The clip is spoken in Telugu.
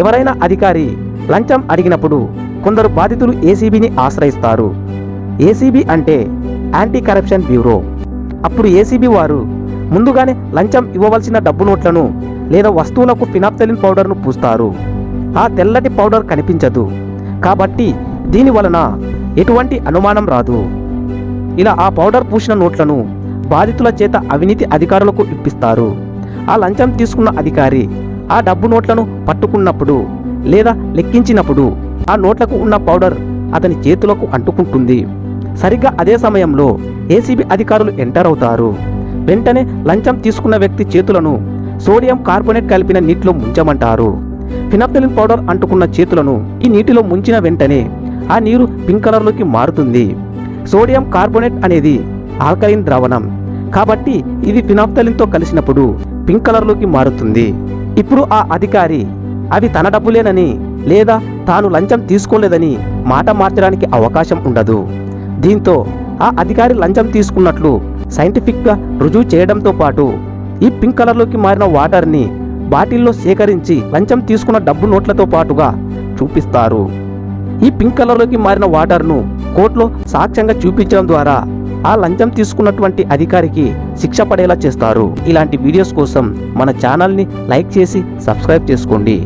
ఎవరైనా అధికారి లంచం అడిగినప్పుడు కొందరు బాధితులు ఏసీబీని ఆశ్రయిస్తారు. ఏసీబీ అంటే యాంటీ కరప్షన్ బ్యూరో. అప్పుడు ఏసీబీ వారు ముందుగానే లంచం ఇవ్వవలసిన డబ్బు నోట్లను లేదా వస్తువులకు ఫినాప్తలిన్ పౌడర్ను పూస్తారు. ఆ తెల్లటి పౌడర్ కనిపించదు. కాబట్టి దీని వలన ఎటువంటి అనుమానం రాదు. ఇలా ఆ పౌడర్ పూసిన నోట్లను బాధితుల చేత అవినీతి అధికారులకు ఇప్పిస్తారు. ఆ లంచం తీసుకున్న అధికారి ఆ డబ్బు నోట్లను పట్టుకున్నప్పుడు లేదా లెక్కించినప్పుడు ఆ నోట్లకు ఉన్న పౌడర్ అతని చేతులకు అంటుకుంటుంది. సరిగ్గా అదే సమయంలో ఏసీబీ అధికారులు ఎంటర్ అవుతారు. వెంటనే లంచం తీసుకున్న వ్యక్తి చేతులను సోడియం కార్బోనేట్ కలిపిన నీటిలో ముంచమంటారు. ఫినాప్తలిన్ పౌడర్ అంటుకున్న చేతులను ఈ నీటిలో ముంచిన వెంటనే ఆ నీరు పింక్ కలర్లోకి మారుతుంది. సోడియం కార్బోనేట్ అనేది ఆల్కలిన్ ద్రావణం. కాబట్టి ఇది ఫినాప్తలిన్తో కలిసినప్పుడు పింక్ కలర్లోకి మారుతుంది. ఇప్పుడు ఆ అధికారి అవి తన డబ్బులేనని లేదా తాను లంచం తీసుకోలేదని మాట మార్చడానికి అవకాశం ఉండదు. దీంతో ఆ అధికారి లంచం తీసుకున్నట్లు సైంటిఫిక్గా రుజువు చేయడంతో పాటు ఈ పింక్ కలర్లోకి మారిన వాటర్ని బాటిల్లో సేకరించి లంచం తీసుకున్న డబ్బు నోట్లతో పాటుగా చూపిస్తారు. ఈ పింక్ కలర్లోకి మారిన వాటర్ను కోర్టులో సాక్ష్యంగా చూపించడం ద్వారా ఆ లంచం తీసుకున్నటువంటి అధికారికి శిక్ష పడేలా చేస్తారు. ఇలాంటి వీడియోస్ కోసం మన ఛానల్ని లైక్ చేసి సబ్స్క్రైబ్ చేసుకోండి.